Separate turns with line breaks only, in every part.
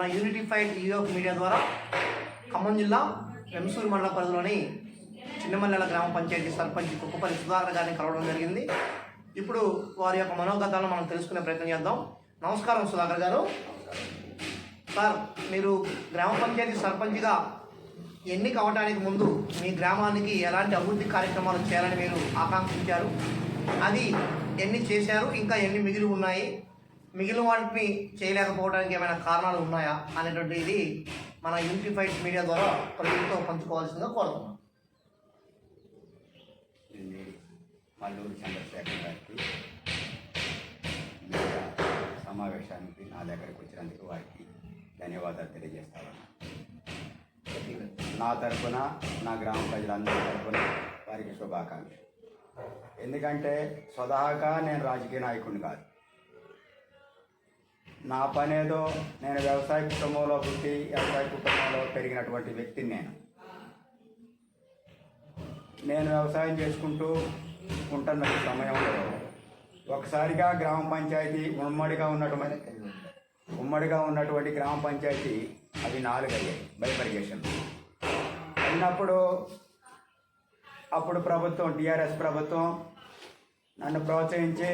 మన యూనిటిఫైడ్ of media ద్వారా ఖమ్మం జిల్లా వెంసూరు మండల పరిధిలోని చిన్నమల్లెల గ్రామ పంచాయతీ సర్పంచ్ కుక్కపల్లి సుధాకర్ గారిని కలవడం జరిగింది. ఇప్పుడు వారి యొక్క మనోగతాలను మనం తెలుసుకునే ప్రయత్నం చేద్దాం. నమస్కారం సుధాకర్ గారు. సార్ మీరు గ్రామ పంచాయతీ సర్పంచ్గా ఎన్నిక అవడానికి ముందు మీ గ్రామానికి ఎలాంటి అభివృద్ధి కార్యక్రమాలు చేయాలని మీరు ఆకాంక్షించారు? అది ఎన్ని చేశారు? ఇంకా ఎన్ని మిగిలి ఉన్నాయి? మిగిలిన వాటిని చేయలేకపోవడానికి ఏమైనా కారణాలు ఉన్నాయా అనేటువంటి ఇది మన యూనిఫైడ్ మీడియా ద్వారా ప్రజలతో పంచుకోవాల్సిందిగా కోరుతున్నాం.
మల్లూరు చంద్రశేఖర్ గారికి సమావేశానికి నా దగ్గరకు వచ్చినందుకు వారికి ధన్యవాదాలు తెలియజేస్తాను. నా తరపున నా గ్రామ ప్రజలందరి తరపున వారికి శుభాకాంక్షలు. ఎందుకంటే స్వతహాగా నేను రాజకీయ నాయకుడిని కాదు. నా పనేదో నేను వ్యవసాయ కుటుంబంలో పుట్టి వ్యవసాయ కుటుంబంలో పెరిగినటువంటి వ్యక్తిని నేను. నేను వ్యవసాయం చేసుకుంటూ ఉంటున్న సమయంలో ఒకసారిగా గ్రామ పంచాయతీ ఉమ్మడిగా ఉన్నటువంటి ఉమ్మడిగా ఉన్నటువంటి గ్రామ పంచాయతీ అవి నాలుగు అయ్యాయి బైపరిగేషన్ అయినప్పుడు అప్పుడు ప్రభుత్వం టీఆర్ఎస్ ప్రభుత్వం నన్ను ప్రోత్సహించి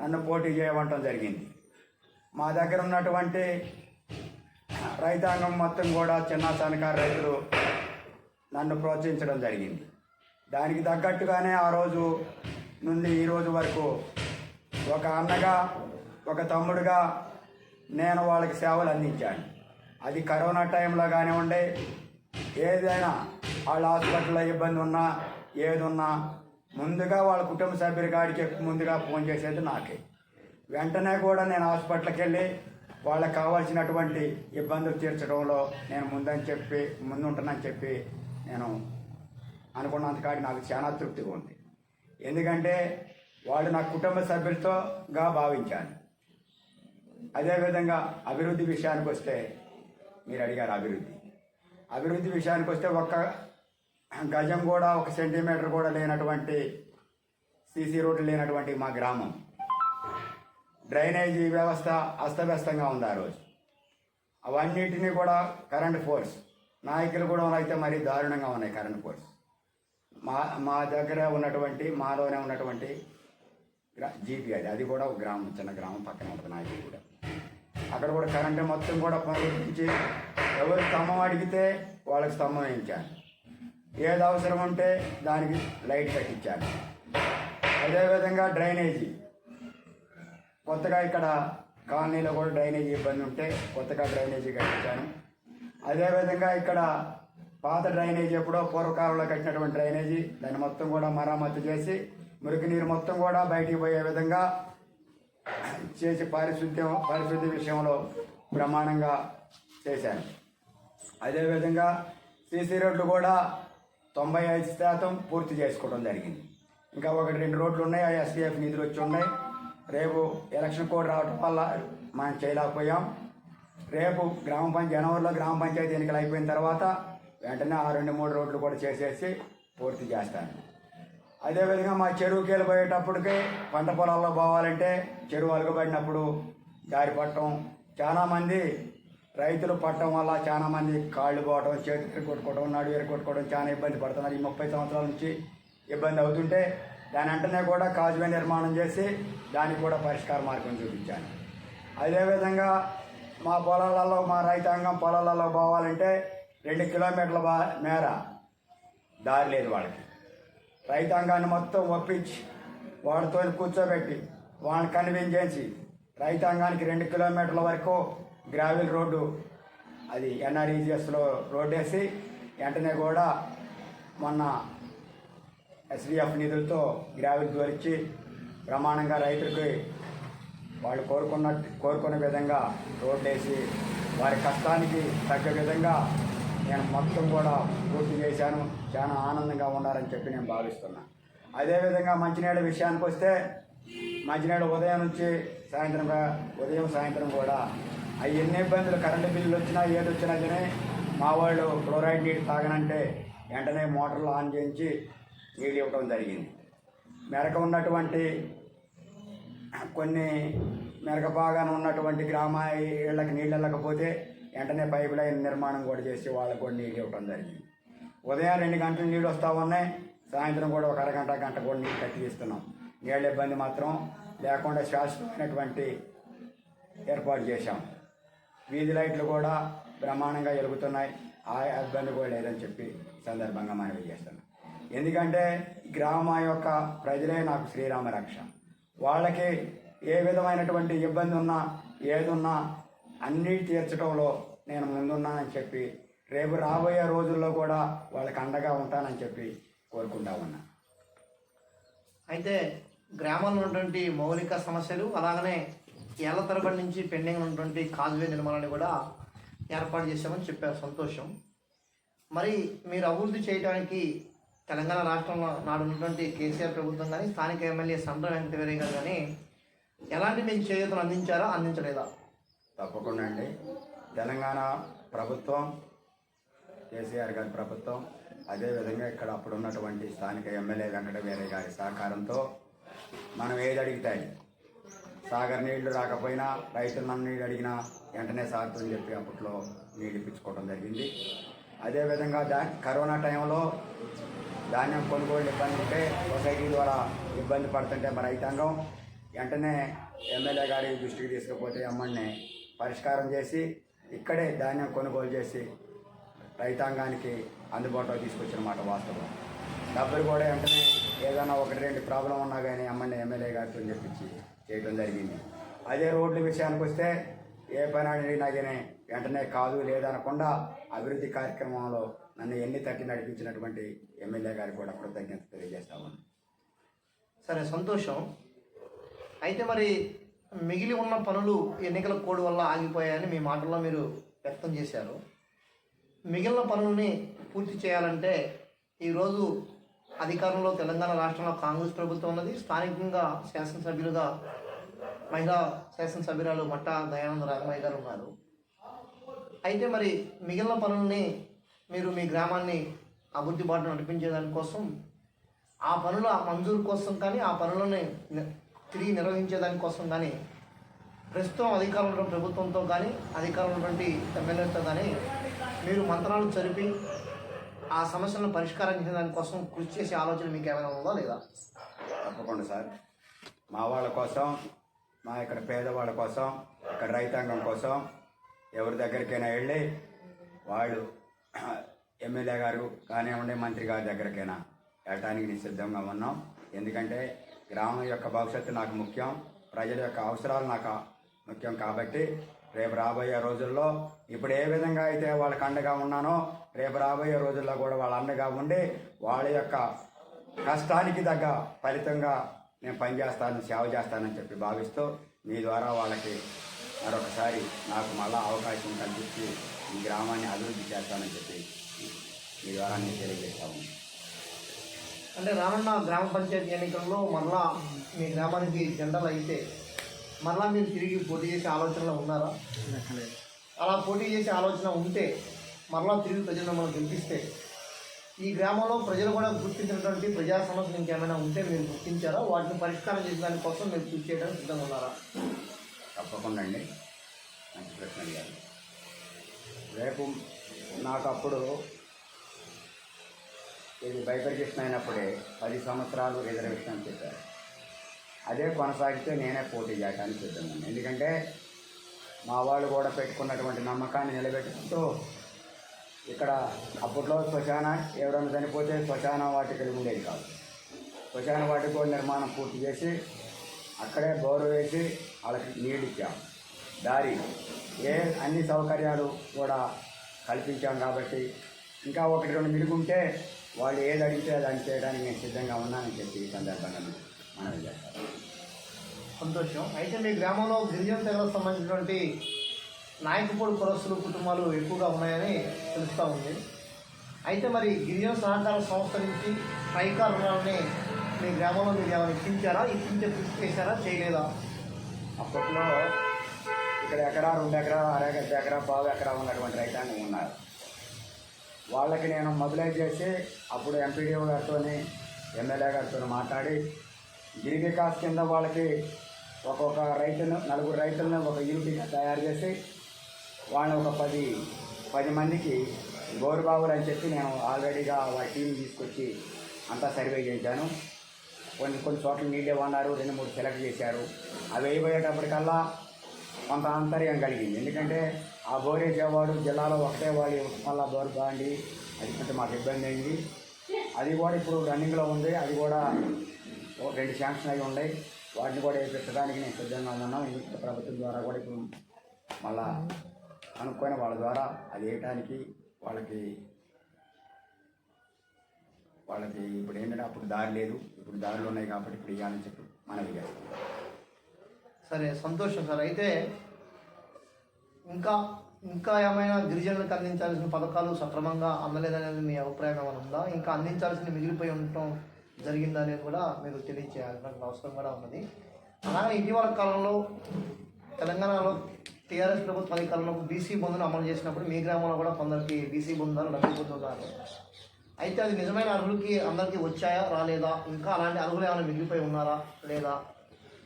నన్ను పోటీ చేయమంటం జరిగింది. మా దగ్గర ఉన్నటువంటి రైతాంగం మొత్తం కూడా చిన్న సన్నకారు రైతులు నన్ను ప్రోత్సహించడం జరిగింది. దానికి తగ్గట్టుగానే ఆ రోజు నుండి ఈ రోజు వరకు ఒక అన్నగా ఒక తమ్ముడుగా నేను వాళ్ళకి సేవలు అందించాను. అది కరోనా టైంలో కానివ్వండి ఏదైనా వాళ్ళ హాస్పిటల్లో ఇబ్బంది ఉన్నా ఏది ఉన్నా ముందుగా వాళ్ళ కుటుంబ సభ్యుల కాడికి ముందుగా ఫోన్ చేసేది నాకే. వెంటనే కూడా నేను హాస్పిటల్కి వెళ్ళి వాళ్ళకి కావాల్సినటువంటి ఇబ్బందులు తీర్చడంలో నేను ముందని చెప్పి ముందుంటానని చెప్పి నేను అనుకున్నంత కాడి నాకు చాలా తృప్తిగా ఉంది. ఎందుకంటే వాళ్ళు నా కుటుంబ సభ్యులతోగా భావించాను అదేవిధంగా అభివృద్ధి విషయానికి వస్తే మీరు అడిగారు అభివృద్ధి. అభివృద్ధి విషయానికి వస్తే ఒక్క గజం కూడా ఒక సెంటీమీటర్ కూడా లేనటువంటి సీసీ రోడ్డు లేనటువంటి మా గ్రామం. డ్రైనేజీ వ్యవస్థ అస్తవ్యస్తంగా ఉంది ఆ రోజు. అవన్నిటినీ కూడా కరెంట్ ఫోర్స్. నాయకులు కూడా అయితే మరీ దారుణంగా ఉన్నాయి కరెంట్ ఫోర్స్. మా మా దగ్గర ఉన్నటువంటి మాలోనే ఉన్నటువంటి గ్రా- జీపీ అది. అది కూడా ఒక గ్రామం చిన్న గ్రామం పక్కన ఉంటుంది నాయకులు కూడా. అక్కడ కూడా కరెంటు మొత్తం కూడా పంపించి ఎవరు స్తంభం అడిగితే వాళ్ళకి స్తంభం వేయించాను ఏది అవసరం ఉంటే దానికి లైట్ కట్టించాను అదేవిధంగా డ్రైనేజీ. కొత్తగా ఇక్కడ కాలనీలో కూడా డ్రైనేజీ ఇబ్బంది ఉంటే కొత్తగా డ్రైనేజీ కట్టించాను. అదేవిధంగా ఇక్కడ పాత డ్రైనేజీ ఎప్పుడో పూర్వకాలంలో కట్టినటువంటి డ్రైనేజీ దాన్ని మొత్తం కూడా మరమ్మతు చేసి మురికి నీరు మొత్తం కూడా బయటికి పోయే విధంగా చేసి పారిశుద్ధ్యం పారిశుద్ధ్య విషయంలో ప్రమాణంగా చేశాను. అదేవిధంగా సీసీ రోడ్లు కూడా తొంభై ఐదు శాతం పూర్తి చేసుకోవడం జరిగింది. ఇంకా ఒకటి రెండు రోడ్లు ఉన్నాయి ఆ ఎస్డిఎఫ్ నిధులు వచ్చి ఉన్నాయి. రేపు ఎలక్షన్ కోడ్ రావటం వల్ల మనం చేయలేకపోయాం. రేపు గ్రామ పంచాయతీ జనవరిలో గ్రామ పంచాయతీ ఎన్నికలు అయిపోయిన తర్వాత వెంటనే ఆ రెండు మూడు రోడ్లు కూడా చేసేసి పూర్తి చేస్తాను. అదేవిధంగా మా చెరువుకి వెళ్ళిపోయేటప్పటికి పంట పొలాల్లో పోవాలంటే చెరువు అలుగుబడినప్పుడు దారి పట్టడం చాలామంది రైతులు పట్టడం వల్ల చాలామంది కాళ్ళు పోవడం చేతులు కొట్టుకోవడం నడు కొట్టుకోవడం చాలా ఇబ్బంది పడుతున్నారు. ఈ ముప్పై సంవత్సరాల నుంచి ఇబ్బంది అవుతుంటే దాని వెంటనే కూడా కాజువే నిర్మాణం చేసి దానికి కూడా పరిష్కార మార్గం చూపించాను. అదేవిధంగా మా పొలాలలో మా రైతాంగం పొలాలలో పోవాలంటే రెండు కిలోమీటర్ల బా మేర దారి లేదు వాళ్ళకి. రైతాంగాన్ని మొత్తం ఒప్పించి వాడితో కూర్చోబెట్టి వాళ్ళని కన్విన్స్ చేసి రైతాంగానికి రెండు కిలోమీటర్ల వరకు గ్రావెల్ రోడ్డు అది ఎన్ఆర్ఈజిఎస్లో రోడ్డు వేసి వెంటనే కూడా మొన్న ఎస్డిఎఫ్ నిధులతో గ్రావెల్ దోరించి ప్రమాణంగా రైతులకి వాళ్ళు కోరుకున్న కోరుకునే విధంగా రోడ్లు వేసి వారి కష్టానికి తగ్గ విధంగా నేను మొత్తం కూడా పూర్తి చేశాను. చాలా ఆనందంగా ఉన్నారని చెప్పి నేను భావిస్తున్నాను అదేవిధంగా మంచినీళ్ళ విషయానికి వస్తే మంచినీళ్ళ ఉదయం నుంచి సాయంత్రం ఉదయం సాయంత్రం కూడా అవి ఎన్ని ఇబ్బందులు కరెంటు బిల్లులు వచ్చినా ఏది వచ్చినా కానీ మా వాళ్ళు క్లోరైడ్ నీళ్ళు తాగనంటే వెంటనే మోటార్లు ఆన్ చేయించి నీళ్ళు ఇవ్వడం జరిగింది. మెరక ఉన్నటువంటి కొన్ని మెరక మెరగబాగాన ఉన్నటువంటి గ్రామాళ్ళకి నీళ్ళు వెళ్ళకపోతే వెంటనే పైప్ లైన్ నిర్మాణం కూడా చేసి వాళ్ళకు కూడా నీళ్ళు ఇవ్వడం జరిగింది. ఉదయం రెండు గంటలు నీళ్ళు వస్తూ ఉన్నాయి. సాయంత్రం కూడా ఒక అరగంట గంట కూడా నీళ్ళు కట్టి ఇస్తున్నాం నీళ్ళ ఇబ్బంది మాత్రం లేకుండా శాశ్వతమైనటువంటి ఏర్పాటు చేశాం. వీధి లైట్లు కూడా బ్రహ్మాండంగా వెలుగుతున్నాయి. ఆ ఇబ్బంది కూడా లేదని చెప్పి సందర్భంగా మనవి చేస్తున్నాం. ఎందుకంటే గ్రామ యొక్క ప్రజలే నాకు శ్రీరామ రక్ష. వాళ్ళకి ఏ విధమైనటువంటి ఇబ్బంది ఉన్నా ఏదున్నా అన్నీ తీర్చడంలో నేను ముందున్నానని చెప్పి రేపు రాబోయే రోజుల్లో కూడా వాళ్ళకి అండగా ఉంటానని చెప్పి కోరుకుంటా ఉన్నా.
అయితే గ్రామంలో ఉన్నటువంటి మౌలిక సమస్యలు అలాగనే ఏళ్ళ తరబడి నుంచి పెండింగ్ ఉన్నటువంటి కాజ్వే నిర్మాణాన్ని కూడా ఏర్పాటు చేశామని చెప్పారు సంతోషం. మరి మీరు అభివృద్ధి చేయడానికి తెలంగాణ రాష్ట్రంలో నాడు ఉన్నటువంటి కేసీఆర్ ప్రభుత్వం కానీ స్థానిక ఎమ్మెల్యే సంద్ర వెంకటవీరయ్య గారు కానీ ఎలాంటి మీకు చేయూతను అందించారో అందించలేదా?
తప్పకుండా అండి. తెలంగాణ ప్రభుత్వం కేసీఆర్ గారి ప్రభుత్వం అదేవిధంగా ఇక్కడ అప్పుడు ఉన్నటువంటి స్థానిక ఎమ్మెల్యే వెంకటవీరయ్య గారి సహకారంతో మనం ఏది అడిగితే సాగర్ నీళ్ళు రాకపోయినా రైతులను నీళ్ళు అడిగినా వెంటనే సాగుతుందని చెప్పి అప్పట్లో నీళ్ళు ఇప్పించుకోవడం జరిగింది. అదేవిధంగా దా కరోనా టైంలో ధాన్యం కొనుగోలు ఇబ్బంది ఉంటే సొసైటీ ద్వారా ఇబ్బంది పడుతుంటే మన రైతాంగం వెంటనే ఎమ్మెల్యే గారి దృష్టికి తీసుకుపోతే అమ్మడిని పరిష్కారం చేసి ఇక్కడే ధాన్యం కొనుగోలు చేసి రైతాంగానికి అందుబాటులో తీసుకొచ్చిన మాట వాస్తవం. డబ్బులు కూడా వెంటనే ఏదైనా ఒకటి రెండు ప్రాబ్లం ఉన్నా కానీ అమ్మని ఎమ్మెల్యే గారితో చెప్పించి చేయడం జరిగింది. అదే రోడ్ల విషయానికి వస్తే ఏ పని అడిగినా కానీ వెంటనే కాదు లేదనకుండా అభివృద్ధి కార్యక్రమంలో నన్ను ఎన్ని తట్టి నడిపించినటువంటి ఎమ్మెల్యే గారికి కూడా కృతజ్ఞత తెలియజేస్తా ఉన్నాను.
సరే సంతోషం. అయితే మరి మిగిలి ఉన్న పనులు ఎన్నికల కోడ్ వల్ల ఆగిపోయాయని మీ మాటల్లో మీరు వ్యక్తం చేశారు. మిగిలిన పనులని పూర్తి చేయాలంటే ఈరోజు అధికారంలో తెలంగాణ రాష్ట్రంలో కాంగ్రెస్ ప్రభుత్వం ఉన్నది. స్థానికంగా శాసనసభ్యులుగా మహిళా శాసనసభ్యురాలు మట్టా దయానంద రాఘమయ్య గారు ఉన్నారు. అయితే మరి మిగిలిన పనుల్ని మీరు మీ గ్రామాన్ని అభివృద్ధి బాటను నడిపించే దానికోసం ఆ పనుల మంజూరు కోసం కానీ ఆ పనులని తిరిగి నిర్వహించేదానికోసం కానీ ప్రస్తుతం అధికారంలో ఉన్న ప్రభుత్వంతో కానీ అధికారంలో ఉన్నటువంటి ఎమ్మెల్యేతో కానీ మీరు మంత్రాలు జరిపి ఆ సమస్యలను పరిష్కారం చేసేదానికోసం కృషి చేసే ఆలోచన మీకు ఏమైనా ఉందా లేదా?
తప్పకుండా సార్. మా వాళ్ళ కోసం మా ఇక్కడ పేదవాళ్ళ కోసం ఇక్కడ రైతాంగం కోసం ఎవరి దగ్గరికైనా వెళ్ళి వాళ్ళు ఎమ్మెల్యే గారు కానివ్వండి మంత్రి గారి దగ్గరకైనా వెళ్ళటానికి నేను సిద్ధంగా ఉన్నాం. ఎందుకంటే గ్రామం యొక్క భవిష్యత్తు నాకు ముఖ్యం ప్రజల యొక్క అవసరాలు నాకు ముఖ్యం కాబట్టి రేపు రాబోయే రోజుల్లో ఇప్పుడు ఏ విధంగా అయితే వాళ్ళకి అండగా ఉన్నానో రేపు రాబోయే రోజుల్లో కూడా వాళ్ళ అండగా ఉండి వాళ్ళ యొక్క కష్టానికి తగ్గ ఫలితంగా నేను పనిచేస్తాను సేవ చేస్తానని చెప్పి భావిస్తూ మీ ద్వారా వాళ్ళకి మరొకసారి నాకు మళ్ళా అవకాశం కల్పించి ఈ గ్రామాన్ని అభివృద్ధి చేస్తానని చెప్పి మీ ద్వారా నేను తెలియజేస్తాము.
అంటే రానున్న గ్రామ పంచాయతీ ఎన్నికల్లో మరలా మీ గ్రామానికి జెండాలు అయితే మరలా మీరు తిరిగి పోటీ చేసే ఆలోచనలో ఉన్నారా? అలా పోటీ చేసే ఆలోచన ఉంటే మరలా తిరిగి ప్రజలు మిమ్మల్ని గెలిపిస్తే ఈ గ్రామంలో ప్రజలు కూడా గుర్తించినటువంటి ప్రజా సమస్యలు ఇంకేమైనా ఉంటే మీరు గుర్తించారా? వాటిని పరిష్కారం చేసే దానికోసం మీరు కృషి చేయడానికి సిద్ధంగా ఉన్నారా?
తప్పకుండా అండి. మంచి ప్రశ్న అడిగారు. రేపు నాకు అప్పుడు ఇది బైపర్కిషన్ అయినప్పుడే పది సంవత్సరాలు రిజర్వేషన్ అని చెప్పారు. అదే కొనసాగితే నేనే పోటీ చేయడానికి సిద్ధంగా ఎందుకంటే మా వాళ్ళు కూడా పెట్టుకున్నటువంటి నమ్మకాన్ని నిలబెట్టుకుంటూ ఇక్కడ అప్పట్లో శ్మశాన ఎవరైనా చనిపోతే శ్మశాన వాటికలు ఉండేది కాదు. శ్మశాన వాటిక నిర్మాణం పూర్తి చేసి అక్కడే బోరు వేసి వాళ్ళకి నీళ్ళు ఇచ్చాం దారి. ఏ అన్ని సౌకర్యాలు కూడా కల్పించాం కాబట్టి ఇంకా ఒకటి రెండు మిరుగుంటే వాళ్ళు ఏది అడిగితే దాన్ని చేయడానికి నేను సిద్ధంగా ఉన్నానని చెప్పి ఈ సందర్భంగా మనం చేస్తాను.
సంతోషం. అయితే మీ గ్రామంలో గిరిజన తెగలకు సంబంధించినటువంటి నాయకపూడి కులస్తులు కుటుంబాలు ఎక్కువగా ఉన్నాయని తెలుస్తూ ఉంది. అయితే మరి గిరిజన సహకార సంస్థ నుంచి పైకా రుణాలని మీ గ్రామంలో మీరు ఏమైనా ఇప్పించారా? ఇప్పించే కృషి చేశారా? చేయలేదా?
అప్పట్లో ఇక్కడ ఎకరా రెండు ఎకరా అర ఎకరా పావు ఎకరా ఉన్నటువంటి రైతాంగం ఉన్నారు. వాళ్ళకి నేను మొబిలైజ్ చేసి అప్పుడు ఎంపీడీఓ గారితో ఎమ్మెల్యే గారితో మాట్లాడి గిరి వికాస్ కింద వాళ్ళకి ఒక్కొక్క రైతును నలుగురు రైతులను ఒక యూనిట్గా తయారు చేసి వాళ్ళని ఒక పది పది మందికి గోరుబావులు అని చెప్పి నేను ఆల్రెడీగా వాళ్ళ టీం తీసుకొచ్చి అంతా సర్వే చేశాను. కొన్ని కొన్ని చోట్ల నీళ్ళే ఉన్నారు రెండు మూడు సెలెక్ట్ చేశారు. అవి అయిపోయేటప్పటికల్లా కొంత ఆంతర్యం కలిగింది. ఎందుకంటే ఆ బోర్ వేసేవాడు జిల్లాలో ఒకటే వాడి మళ్ళా బోరు బాండి. అది కొంచెం మాకు ఇబ్బంది అయింది. అది కూడా ఇప్పుడు రన్నింగ్లో ఉంది. అది కూడా ఒక రెండు శాంక్షన్ అయి ఉన్నాయి. వాటిని కూడా పెట్టడానికి నేను సిద్ధంగా ఉన్నాను. ఎందుకంటే ప్రభుత్వం ద్వారా కూడా ఇప్పుడు మళ్ళా అనుకొని వాళ్ళ ద్వారా అది వేయటానికి వాళ్ళకి వాళ్ళకి ఇప్పుడు ఏంటంటే అప్పుడు దారి లేదు. ఇప్పుడు దారులు ఉన్నాయి కాబట్టి ఇప్పుడు ఇవ్వాలని చెప్పి మనవి చేస్తాం
సరే సంతోషం సార్. అయితే ఇంకా ఇంకా ఏమైనా గిరిజనులకు అందించాల్సిన పథకాలు సక్రమంగా అందలేదనేది మీ అభిప్రాయం ఏమైనా ఉందా? ఇంకా అందించాల్సిన మిగిలిపోయి ఉండటం జరిగిందా అనేది కూడా మీరు తెలియచేయాల్సిన అవసరం కూడా ఉన్నది. అలాగే ఇటీవల కాలంలో తెలంగాణలో టీఆర్ఎస్ ప్రభుత్వ అధికారంలో బీసీ బంధును అమలు చేసినప్పుడు మీ గ్రామంలో కూడా కొందరికి బీసీ బంధువులు లబ్ధి అయితే అది నిజమైన అర్హులకి అందరికీ వచ్చాయా రాలేదా? ఇంకా అలాంటి అర్హులు ఏమైనా మిగిలిపోయి ఉన్నారా లేదా?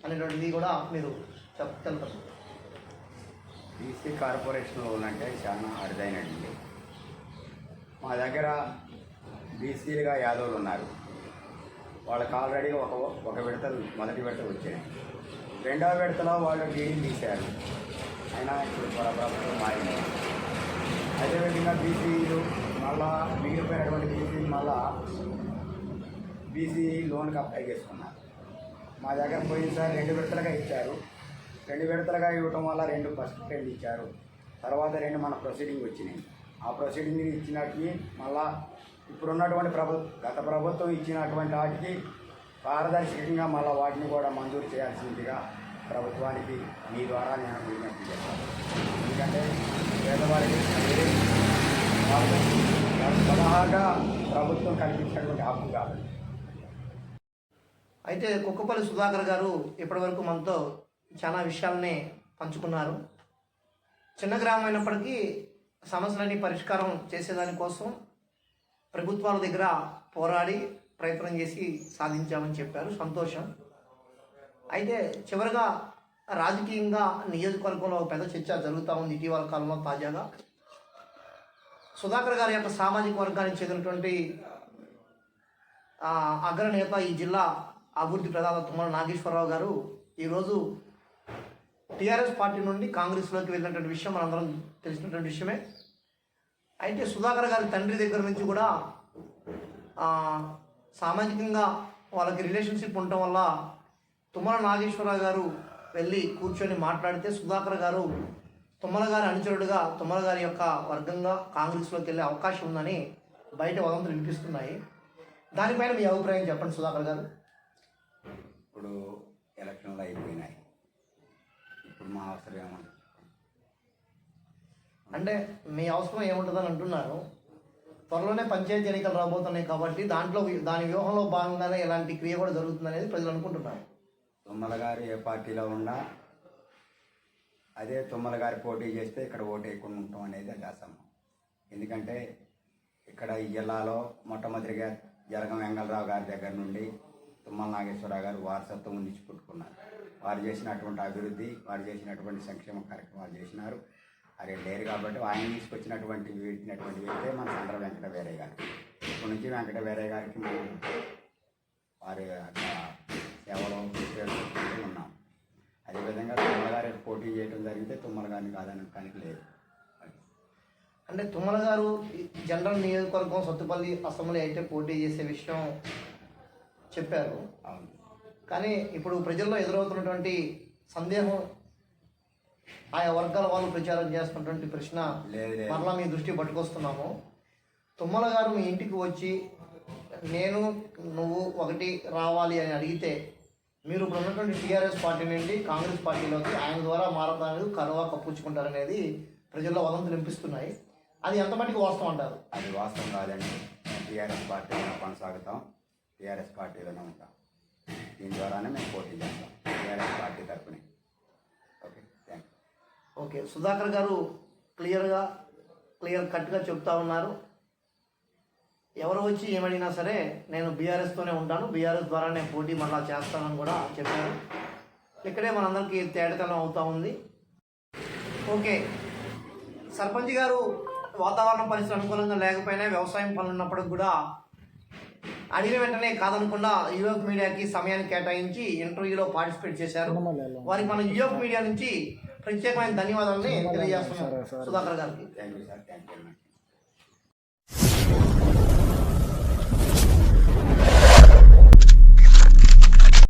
అనేటువంటిది కూడా మీరు చెప్ తెలుపండి
బీసీ కార్పొరేషన్లో అంటే చాలా అరుదైనది మా దగ్గర బీసీలుగా యాదవులు ఉన్నారు. వాళ్ళకి ఆల్రెడీ ఒక ఒక విడత మొదటి విడత వచ్చినాయి రెండవ విడతలో వాళ్ళు డీడీ తీశారు. అయినా ఇప్పుడు మన ప్రభుత్వం మారింది. అదేవిధంగా బీసీలు మళ్ళా మిగిలిపోయినటువంటి బీసీలు మళ్ళా బీసీ లోన్కి అప్లై చేసుకున్నారు. మా దగ్గర పోయినసారి రెండు విడతలుగా ఇచ్చారు. రెండు విడతలుగా ఇవ్వటం వల్ల రెండు ఫస్ట్ రెండు ఇచ్చారు. తర్వాత రెండు మన ప్రొసీడింగ్ వచ్చినాయి. ఆ ప్రొసీడింగ్ ఇచ్చినట్టు మళ్ళా ఇప్పుడు ఉన్నటువంటి ప్రభు గత ప్రభుత్వం ఇచ్చినటువంటి వాటికి పారదర్శకంగా మళ్ళీ వాటిని కూడా మంజూరు చేయాల్సిందిగా ప్రభుత్వానికి మీ ద్వారా నేను విజ్ఞప్తి చేస్తాను. ఎందుకంటే పేదవారికి అది ప్రభుత్వం కల్పించినటువంటి హక్కు కాదు.
అయితే కుక్కపల్లి సుధాకర్ గారు ఇప్పటివరకు మనతో చాలా విషయాల్ని పంచుకున్నారు. చిన్న గ్రామం అయినప్పటికీ సమస్యలన్నీ పరిష్కారం చేసేదానికోసం ప్రభుత్వాల దగ్గర పోరాడి ప్రయత్నం చేసి సాధించామని చెప్పారు. సంతోషం. అయితే చివరిగా రాజకీయంగా నియోజకవర్గంలో పెద్ద చర్చ జరుగుతూ ఉంది ఇటీవల కాలంలో తాజాగా. సుధాకర్ గారి యొక్క సామాజిక వర్గానికి చెందినటువంటి అగ్రనేత ఈ జిల్లా అభివృద్ధి ప్రధాన తుమ్మల నాగేశ్వరరావు గారు ఈరోజు టీఆర్ఎస్ పార్టీ నుండి కాంగ్రెస్లోకి వెళ్ళినటువంటి విషయం మనందరం తెలిసినటువంటి విషయమే. అయితే సుధాకర్ గారి తండ్రి దగ్గర నుంచి కూడా సామాజికంగా వాళ్ళకి రిలేషన్షిప్ ఉండటం వల్ల తుమ్మల నాగేశ్వరరావు గారు వెళ్ళి కూర్చొని మాట్లాడితే సుధాకర్ గారు తుమ్మల గారి అనుచరుడుగా తుమ్మల గారి యొక్క వర్గంగా కాంగ్రెస్లోకి వెళ్ళే అవకాశం ఉందని బయట వదంతులు వినిపిస్తున్నాయి. దానిపైన మీ అభిప్రాయం చెప్పండి సుధాకర్ గారు.
ఇప్పుడు ఎలక్షన్లు అయిపోయినాయి. ఇప్పుడు మా అవసరం ఏమన్నా
అంటే మీ అవసరం ఏముంటుందని అంటున్నారు. త్వరలోనే పంచాయతీ ఎన్నికలు రాబోతున్నాయి కాబట్టి దాంట్లో దాని వ్యూహంలో భాగంగానే ఇలాంటి క్రియ కూడా జరుగుతుంది అనేది ప్రజలు అనుకుంటున్నారు.
తుమ్మల గారు ఏ పార్టీలో ఉన్నా అదే తుమ్మల గారి పోటీ చేస్తే ఇక్కడ ఓటు వేయకుండా ఉంటాం అనేది అసమ్మం ఎందుకంటే ఇక్కడ ఈ జిల్లాలో మొట్టమొదటిగా జరగం వెంగళరావు గారి దగ్గర నుండి తుమ్మల నాగేశ్వరరావు గారు వారసత్వం ఉందించి పుట్టుకున్నారు వారు చేసినటువంటి అభివృద్ధి వారు చేసినటువంటి సంక్షేమ కార్యక్రమాలు చేసినారు. అరే లేరు కాబట్టి ఆయన తీసుకొచ్చినటువంటి వీడినటువంటి వ్యక్తే మన చంద్ర వెంకట వేరే గారు. ఇప్పటి నుంచి వెంకట వేరే గారికి మనం వారి యొక్క సేవలో ఉన్నాం. అదేవిధంగా తుమ్మల గారి పోటీ చేయడం జరిగితే తుమ్మల గారిని కాదనడానికి లేదు.
అంటే తుమ్మల గారు జనరల్ నియోజకవర్గం సత్తుపల్లి అసెంబ్లీ అయితే పోటీ చేసే విషయం చెప్పారు. కానీ ఇప్పుడు ప్రజల్లో ఎదురవుతున్నటువంటి సందేహం ఆయా వర్గాల వాళ్ళు ప్రచారం చేస్తున్నటువంటి ప్రశ్న మరలా మీ దృష్టి పట్టుకొస్తున్నాము. తుమ్మల గారు మీ ఇంటికి వచ్చి నేను నువ్వు ఒకటి రావాలి అని అడిగితే మీరు ఇప్పుడు ఉన్నటువంటి టీఆర్ఎస్ పార్టీ నుండి కాంగ్రెస్ పార్టీలోకి ఆయన ద్వారా మారడానికి కనువ కప్పుచ్చుకుంటారనేది ప్రజల్లో వదంతులు వినిపిస్తున్నాయి. అది ఎంత మటుకు వాస్తవం అంటారు?
అది వాస్తవం కాదండి. టీఆర్ఎస్ పార్టీలో కొనసాగుతాం. టీఆర్ఎస్ పార్టీలోనే ఉంటాం. దీని ద్వారానే మేము పోటీ చేస్తాం టీఆర్ఎస్ పార్టీ తరఫున okay thank you.
Okay Sudhakar గారు క్లియర్గా క్లియర్ కట్గా చెప్తా ఉన్నారు. ఎవరు వచ్చి ఏమడినా సరే నేను బీఆర్ఎస్తోనే ఉంటాను. బీఆర్ఎస్ ద్వారా నేను పోటీ మళ్ళా చేస్తానని కూడా చెప్పారు. ఇక్కడే మనందరికీ తేడతనం అవుతూ ఉంది. ఓకే సర్పంచ్ గారు వాతావరణ పరిస్థితులు అనుకూలంగా లేకపోయినా వ్యవసాయం పనులు ఉన్నప్పటికి కూడా అడిగిన వెంటనే కాదనకుండా యూఎఫ్ మీడియాకి సమయాన్ని కేటాయించి ఇంటర్వ్యూలో పార్టిసిపేట్ చేశారు. వారికి మన యూఎఫ్ మీడియా నుంచి ప్రత్యేకమైన ధన్యవాదాలని తెలియజేస్తున్నాం సుధాకర్ గారికి.
Thank you sir thank you